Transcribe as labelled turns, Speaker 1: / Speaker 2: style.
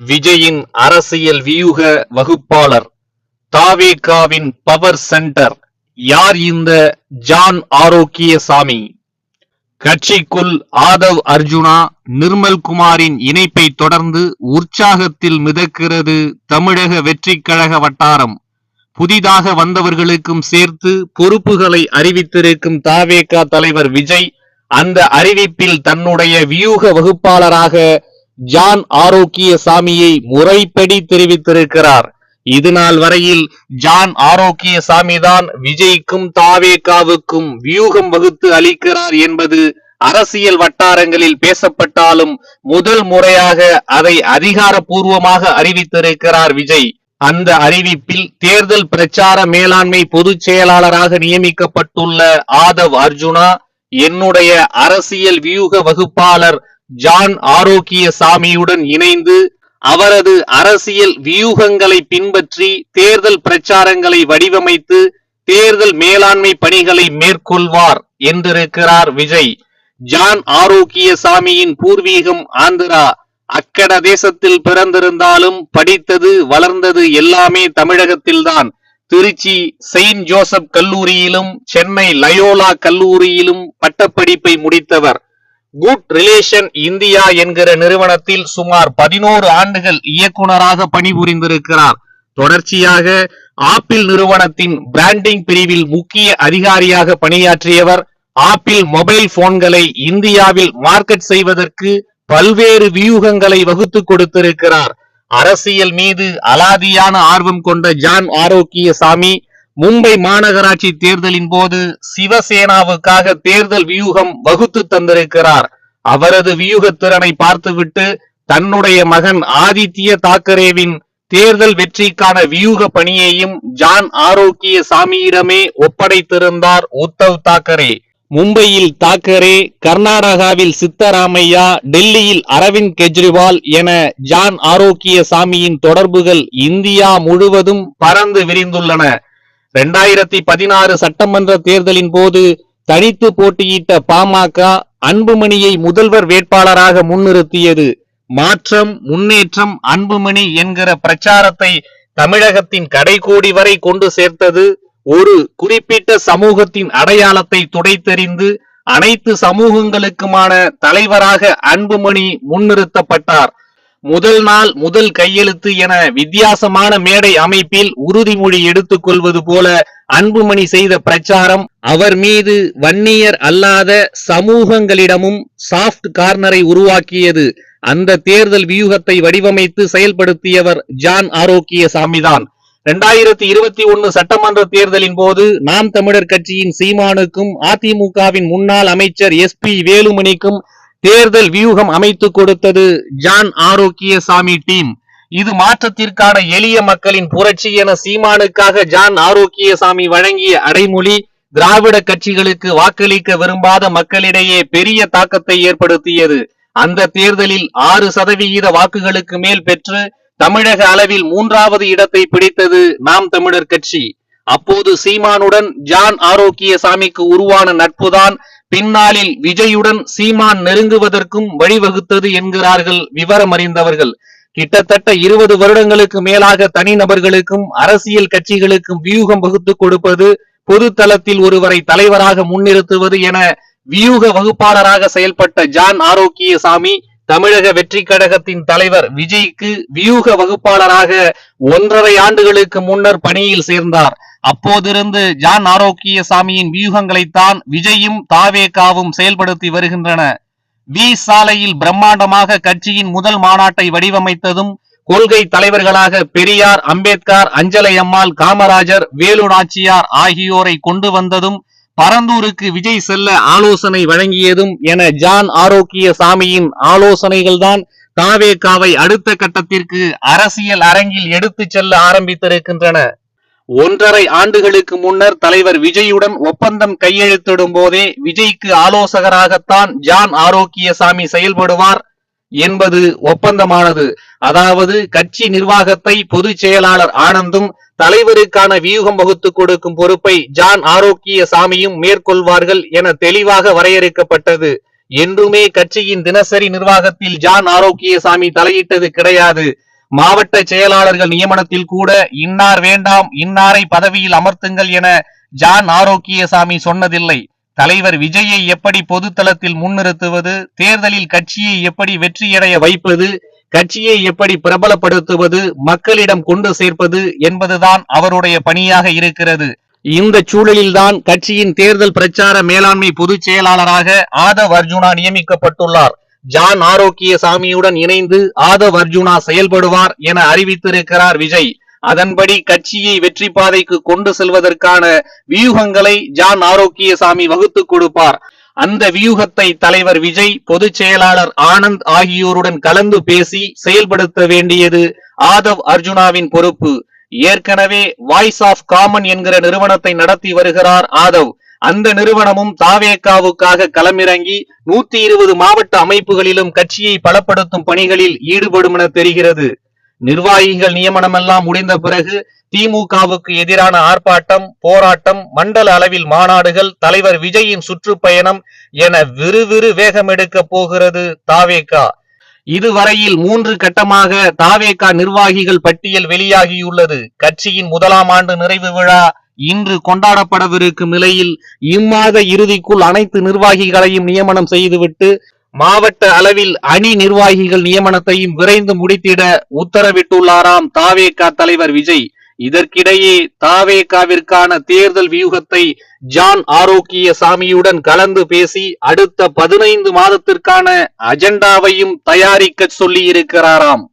Speaker 1: விஜயின் அரசியல் வியூக வகுப்பாளர் தாவேகாவின் பவர் சென்டர் யார் இந்த ஜான் ஆரோக்கியசாமி? கட்சிக்குள் ஆதவ் அர்ஜுனா நிர்மல் குமாரின் இணைப்பை தொடர்ந்து உற்சாகத்தில் மிதக்கிறது தமிழக வெற்றிக் கழக வட்டாரம். புதிதாக வந்தவர்களுக்கும் சேர்த்து பொறுப்புகளை அறிவித்திருக்கும் தாவேகா தலைவர் விஜய் அந்த அறிவிப்பில் தன்னுடைய வியூக வகுப்பாளராக ஜான் ஆரோக்கியசாமியை முறைப்படி தெரிவித்திருக்கிறார். இது நாள் வரையில் ஜான் ஆரோக்கியசாமி தான் விஜய்க்கும் தாவேகாவுக்கும் வியூகம் வகுத்து அளிக்கிறார் என்பது அரசியல் வட்டாரங்களில் பேசப்பட்டாலும் முதல் முறையாக அதை அதிகாரப்பூர்வமாக அறிவித்திருக்கிறார் விஜய். அந்த அறிவிப்பில் தேர்தல் பிரச்சார மேலாண்மை பொதுச் செயலாளராக நியமிக்கப்பட்டுள்ள ஆதவ் அர்ஜுனா என்னுடைய அரசியல் வியூக வகுப்பாளர் ஜான் ஆரோக்கிய சாமியுடன் இணைந்து அவரது அரசியல் வியூகங்களை பின்பற்றி தேர்தல் பிரச்சாரங்களை வடிவமைத்து தேர்தல் மேலாண்மை பணிகளை மேற்கொள்வார் என்றிருக்கிறார் விஜய். ஜான் ஆரோக்கிய சாமியின் பூர்வீகம் ஆந்திரா. அக்கட தேசத்தில் பிறந்திருந்தாலும் படித்தது வளர்ந்தது எல்லாமே தமிழகத்தில்தான். திருச்சி செயின்ட் ஜோசப் கல்லூரியிலும் சென்னை லயோலா கல்லூரியிலும் பட்டப்படிப்பை முடித்தவர். குட் ரிலேஷன் இந்தியா என்கிற நிறுவனத்தில் சுமார் பதினோரு ஆண்டுகள் இயக்குனராக பணிபுரிந்திருக்கிறார். தொடர்ச்சியாக ஆப்பிள் நிறுவனத்தின் பிராண்டிங் பிரிவில் முக்கிய அதிகாரியாக பணியாற்றியவர் ஆப்பிள் மொபைல் போன்களை இந்தியாவில் மார்க்கெட் செய்வதற்கு பல்வேறு வியூகங்களை வகுத்து கொடுத்திருக்கிறார். அரசியல் மீது அலாதியான ஆர்வம் கொண்ட ஜான் ஆரோக்கியசாமி மும்பை மாநகராட்சி தேர்தலின் போது சிவசேனாவுக்காக தேர்தல் வியூகம் வகுத்து தந்திருக்கிறார். அவரது வியூக திறனை பார்த்துவிட்டு தன்னுடைய மகன் ஆதித்ய தாக்கரேவின் தேர்தல் வெற்றிக்கான வியூக பணியையும் ஜான் ஆரோக்கிய சாமியிடமே ஒப்படைத்திருந்தார் உத்தவ் தாக்கரே. மும்பையில் தாக்கரே கர்நாடகாவில் சித்தராமையா டெல்லியில் அரவிந்த் கெஜ்ரிவால் என ஜான் ஆரோக்கிய சாமியின் தொடர்புகள் இந்தியா முழுவதும் பறந்து விரிந்துள்ளன. இரண்டாயிரத்தி பதினாறு சட்டமன்ற தேர்தலின் போது தனித்து போட்டியிட்ட பாமக அன்புமணியை முதல்வர் வேட்பாளராக முன்னிறுத்தியது. மாற்றம் முன்னேற்றம் அன்புமணி என்கிற பிரச்சாரத்தை தமிழகத்தின் கடைகோடி வரை கொண்டு சேர்த்தது. ஒரு குறிப்பிட்ட சமூகத்தின் அடையாளத்தை துடைத்தெறிந்து அனைத்து சமூகங்களுக்குமான தலைவராக அன்புமணி முன்னிறுத்தப்பட்டார். முதல் நாள் முதல் கையெழுத்து என வித்தியாசமான மேடை அமைப்பில் உறுதிமொழி எடுத்துக் கொள்வது போல அன்புமணி செய்த பிரச்சாரம் அவர் மீது வன்னியர் அல்லாத சமூகங்களிடமும் சாஃப்ட் கார்னரை உருவாக்கியது. அந்த தேர்தல் வியூகத்தை வடிவமைத்து செயல்படுத்தியவர் ஜான் ஆரோக்கியசாமிதான் இரண்டாயிரத்தி இருபத்தி ஒன்னு சட்டமன்ற தேர்தலின் போது நாம் தமிழர் கட்சியின் சீமானுக்கும் அதிமுகவின் முன்னாள் அமைச்சர் எஸ் பி வேலுமணிக்கும் தேர்தல் வியூகம் அமைத்து கொடுத்தது ஜான் ஆரோக்கியசாமி டீம். இது மாற்றத்திற்கான எளிய மக்களின் புரட்சி என சீமானுக்காக ஜான் ஆரோக்கியசாமி வழங்கிய அடைமொழி திராவிட கட்சிகளுக்கு வாக்களிக்க விரும்பாத மக்களிடையே பெரிய தாக்கத்தை ஏற்படுத்தியது. அந்த தேர்தலில் ஆறு சதவிகித வாக்குகளுக்கு மேல் பெற்று தமிழக அளவில் மூன்றாவது இடத்தை பிடித்தது நாம் தமிழர் கட்சி. அப்போது சீமானுடன் ஜான் ஆரோக்கியசாமிக்கு உருவான நட்புதான் பின்னாளில் விஜயுடன் சீமான் நெருங்குவதற்கும் வழிவகுத்தது என்கிறார்கள் விவரம் அறிந்தவர்கள் கிட்டத்தட்ட இருபது வருடங்களுக்கு மேலாக தனிநபர்களுக்கும் அரசியல் கட்சிகளுக்கும் வியூகம் வகுத்து கொடுப்பது பொது தளத்தில் ஒருவரை தலைவராக முன்னிறுத்துவது என வியூக வகுப்பாளராக செயல்பட்ட ஜான் ஆரோக்கியசாமி தமிழக வெற்றி கழகத்தின் தலைவர் விஜய்க்கு வியூக வகுப்பாளராக ஒன்றரை ஆண்டுகளுக்கு முன்னர் பணியில் சேர்ந்தார். அப்போதிருந்து ஜான் ஆரோக்கியசாமியின் வியூகங்களைத்தான் விஜயும் தாவேகாவும் செயல்படுத்தி வருகின்றன. வி. சாலையில் பிரம்மாண்டமாக கட்சியின் முதல் மாநாட்டை வடிவமைத்ததும் கொள்கை தலைவர்களாக பெரியார் அம்பேத்கர் அஞ்சலை அம்மாள் காமராஜர் வேலு நாச்சியார் ஆகியோரை கொண்டு வந்ததும் பரந்தூருக்கு விஜய் செல்ல ஆலோசனை வழங்கியதும் என ஜான் ஆரோக்கிய சாமியின் ஆலோசனைகள்தான் தாவேகாவை அடுத்த கட்டத்திற்கு அரசியல் அரங்கில் எடுத்துச் செல்ல ஆரம்பித்திருக்கின்றன. ஒன்றரை ஆண்டுகளுக்கு முன்னர் தலைவர் விஜயுடன் ஒப்பந்தம் கையெழுத்திடும் போதே விஜய்க்கு ஆலோசகராகத்தான் ஜான் ஆரோக்கியசாமி செயல்படுவார் என்பது ஒப்பந்தமானது. அதாவது கட்சி நிர்வாகத்தை பொதுச் செயலாளர் ஆனந்தும் தலைவருக்கான வியூகம் வகுத்து கொடுக்கும் பொறுப்பை ஜான் ஆரோக்கியசாமியும் மேற்கொள்வார்கள் என தெளிவாக வரையறுக்கப்பட்டது. என்றுமே கட்சியின் தினசரி நிர்வாகத்தில் ஜான் ஆரோக்கியசாமி தலையிட்டது கிடையாது. மாவட்ட செயலாளர்கள் நியமனத்தில் கூட இன்னார் வேண்டாம் இன்னாரை பதவியில் அமர்த்துங்கள் என ஜான் ஆரோக்கியசாமி சொன்னதில்லை. தலைவர் விஜயை எப்படி பொதுத்தளத்தில் முன்னிறுத்துவது தேர்தலில் கட்சியை எப்படி வெற்றியடைய வைப்பது கட்சியை எப்படி பிரபலப்படுத்துவது மக்களிடம் கொண்டு சேர்ப்பது என்பதுதான் அவருடைய பணியாக இருக்கிறது. இந்த சூழலில்தான் கட்சியின் தேர்தல் பிரச்சார மேலாண்மை பொதுச் செயலாளராக ஆதவ் அர்ஜுனா நியமிக்கப்பட்டுள்ளார். ஜான் ஆரோக்கியசாமியுடன் இணைந்து ஆதவ் அர்ஜுனா செயல்படுவார் என அறிவித்திருக்கிறார் விஜய். அதன்படி கட்சியை வெற்றி பாதைக்கு கொண்டு செல்வதற்கான வியூகங்களை ஜான் ஆரோக்கியசாமி வகுத்துக் கொடுப்பார். அந்த வியூகத்தை தலைவர் விஜய் பொதுச் செயலாளர் ஆனந்த் ஆகியோருடன் கலந்து பேசி செயல்படுத்த வேண்டியது ஆதவ் அர்ஜுனாவின் பொறுப்பு. ஏற்கனவே வாய்ஸ் ஆஃப் காமன் என்கிற நிறுவனத்தை நடத்தி வருகிறார் ஆதவ். அந்த நிறுவனமும் தாவேக்காவுக்காக களமிறங்கி நூத்தி இருபது மாவட்ட அமைப்புகளிலும் கட்சியை பலப்படுத்தும் பணிகளில் ஈடுபடும் என தெரிகிறது. நிர்வாகிகள் நியமனமெல்லாம் முடிந்த பிறகு திமுகவுக்கு எதிரான ஆர்ப்பாட்டம் போராட்டம் மண்டல அளவில் மாநாடுகள் தலைவர் விஜயின் சுற்றுப்பயணம் என விறுவிறு வேகம் எடுக்க போகிறது தாவேகா இதுவரையில் மூன்று கட்டமாக தாவேகா நிர்வாகிகள் பட்டியல் வெளியாகியுள்ளது. கட்சியின் முதலாம் ஆண்டு நிறைவு விழா இன்று கொண்டாடப்படவிருக்கும் நிலையில் இம்மாத இறுதிக்குள் அனைத்து நிர்வாகிகளையும் நியமனம் செய்துவிட்டு மாவட்ட அளவில் அணி நிர்வாகிகள் நியமனத்தையும் விரைந்து முடித்திட உத்தரவிட்டுள்ளாராம் தாவேகா தலைவர் விஜய். இதற்கிடையே தாவேகாவிற்கான தேர்தல் வியூகத்தை ஜான் ஆரோக்கிய சாமியுடன் கலந்து பேசி அடுத்த பதினைந்து மாதத்திற்கான அஜெண்டாவையும் தயாரிக்க சொல்லியிருக்கிறாராம்.